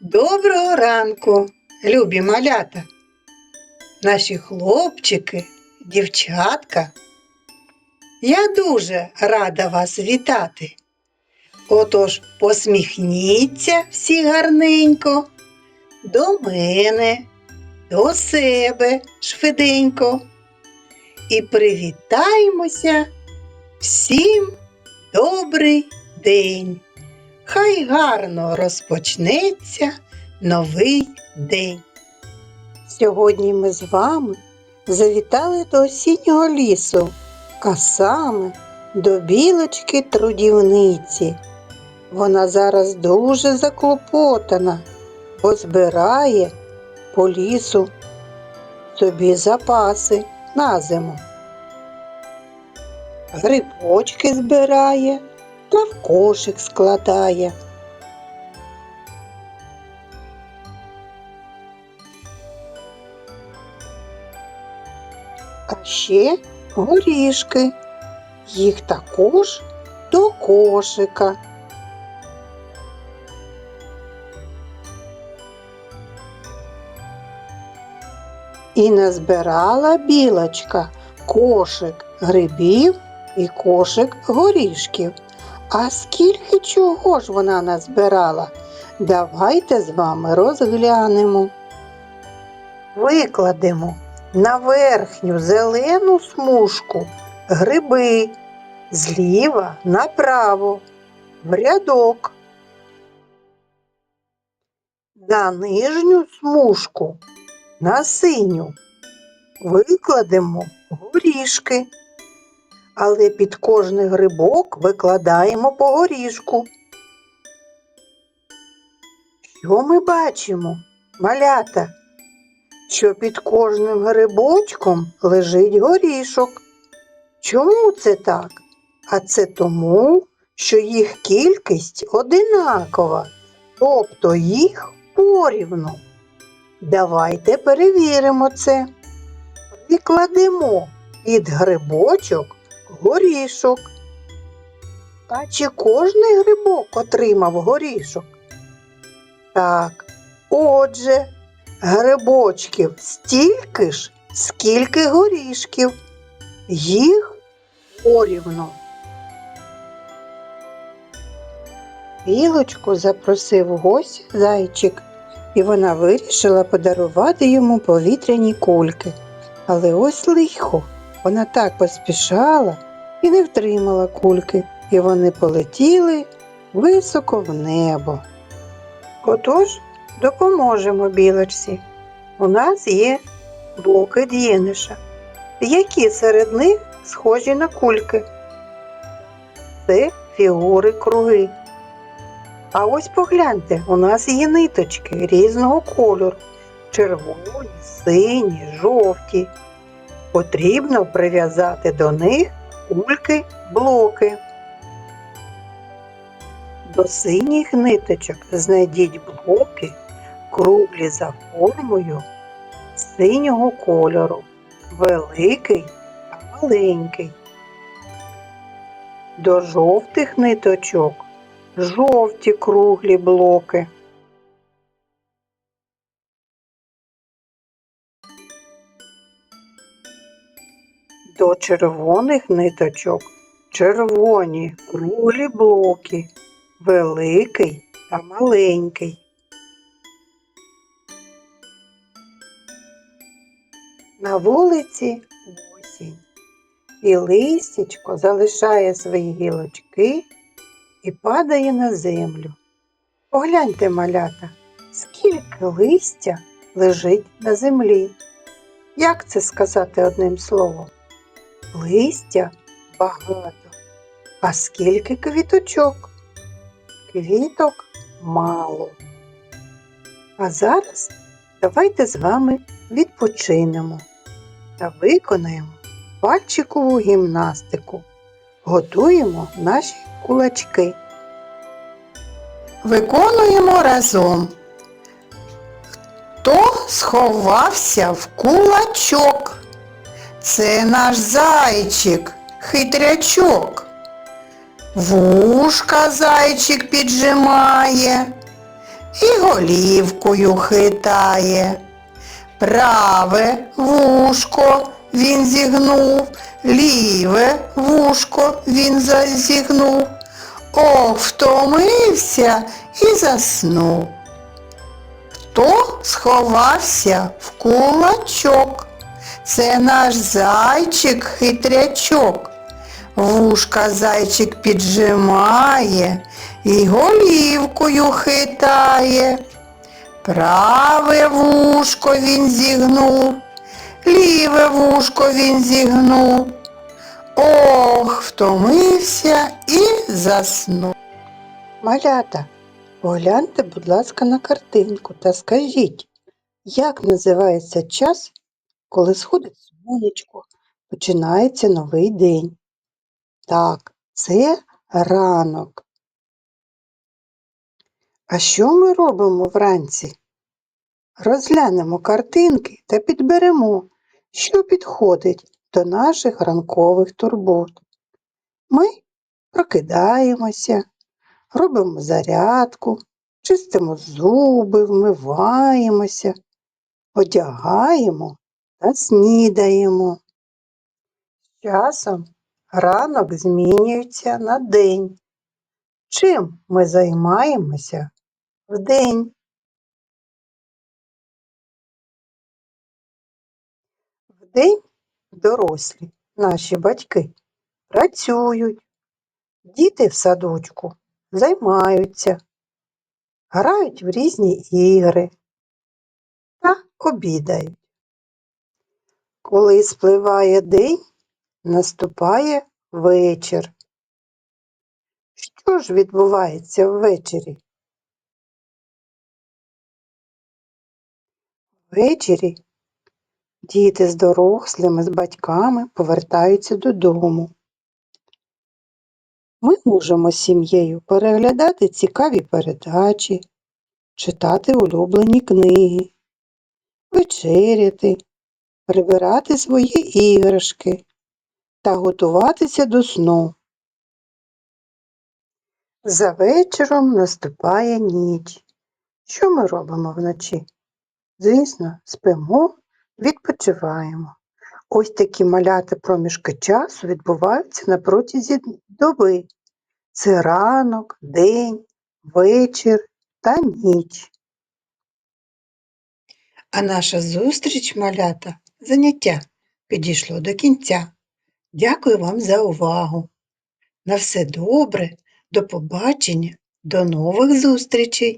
Доброго ранку, любі малята, наші хлопчики, дівчатка. Я дуже рада вас вітати. Отож, посміхніться всі гарненько, до мене, до себе швиденько. І привітаймося всім добрий день. Хай гарно розпочнеться новий день. Сьогодні ми з вами завітали до осіннього лісу, а саме до білочки трудівниці. Вона зараз дуже заклопотана, бо збирає по лісу собі запаси на зиму. Грибочки збирає та в кошик складає. А ще горішки. Їх також до кошика. І назбирала білочка кошик грибів і кошик горішків. А скільки чого ж вона назбирала? Давайте з вами розглянемо. Викладемо на верхню зелену смужку гриби зліва направо в рядок. На нижню смужку на синю викладемо горішки але під кожний грибок викладаємо по горішку. Що ми бачимо, малята? Що під кожним грибочком лежить горішок. Чому це так? А це тому, що їх кількість одинакова, тобто їх порівну. Давайте перевіримо це. Викладемо під грибочок горішок. А чи кожний грибок отримав горішок? Так, отже, грибочків стільки ж, скільки горішків. Їх порівну. Білочку запросив в гості зайчик, і вона вирішила подарувати йому повітряні кульки. Але ось лихо. Вона так поспішала і не втримала кульки, і вони полетіли високо в небо. Отож, допоможемо білочці. У нас є блоки дієниша, які серед них схожі на кульки. Це фігури круги. А ось погляньте, у нас є ниточки різного кольору червоні, сині, жовті потрібно прив'язати до них кульки блоки. До синіх ниточок знайдіть блоки, круглі за формою синього кольору, великий та маленький. До жовтих ниточок жовті круглі блоки. Червоних ниточок червоні круглі блоки, великий та маленький. На вулиці осінь, і листячко залишає свої гілочки і падає на землю. Погляньте, малята, скільки листя лежить на землі. Як це сказати одним словом? Листя багато. А скільки квіточок? Квіток мало. А зараз давайте з вами відпочинемо та виконаємо пальчикову гімнастику. Готуємо наші кулачки. Виконуємо разом. Хто сховався в кулачок? Це наш зайчик, хитрячок. Вушка зайчик піджимає і голівкою хитає. Праве вушко він зігнув, ліве вушко він зазігнув. Ох, втомився і заснув. Хто сховався в кулачок? Це наш зайчик хитрячок. Вушка зайчик піджимає і голівкою хитає. Праве вушко він зігнув, ліве вушко він зігнув. Ох, втомився і заснув. Малята, погляньте, будь ласка, на картинку та скажіть, як називається час, коли сходить сонечко, починається новий день? Так, це ранок. А що ми робимо вранці? Розглянемо картинки та підберемо, що підходить до наших ранкових турбот. Ми прокидаємося, робимо зарядку, чистимо зуби, вмиваємося, одягаємо та снідаємо. З часом ранок змінюється на день. Чим ми займаємося вдень? Вдень дорослі, наші батьки, працюють, діти в садочку займаються, грають в різні ігри та обідають. Коли спливає день, наступає вечір. Що ж відбувається ввечері? Ввечері діти з дорослими, з батьками повертаються додому. Ми можемо з сім'єю переглядати цікаві передачі, читати улюблені книги, вечеряти, прибирати свої іграшки та готуватися до сну. За вечором наступає ніч. Що ми робимо вночі? Звісно, спимо, відпочиваємо. Ось такі маляти проміжки часу відбуваються на протязі доби. Це ранок, день, вечір та ніч. А наша зустріч, малята, заняття підійшло до кінця. Дякую вам за увагу. На все добре, до побачення, до нових зустрічей!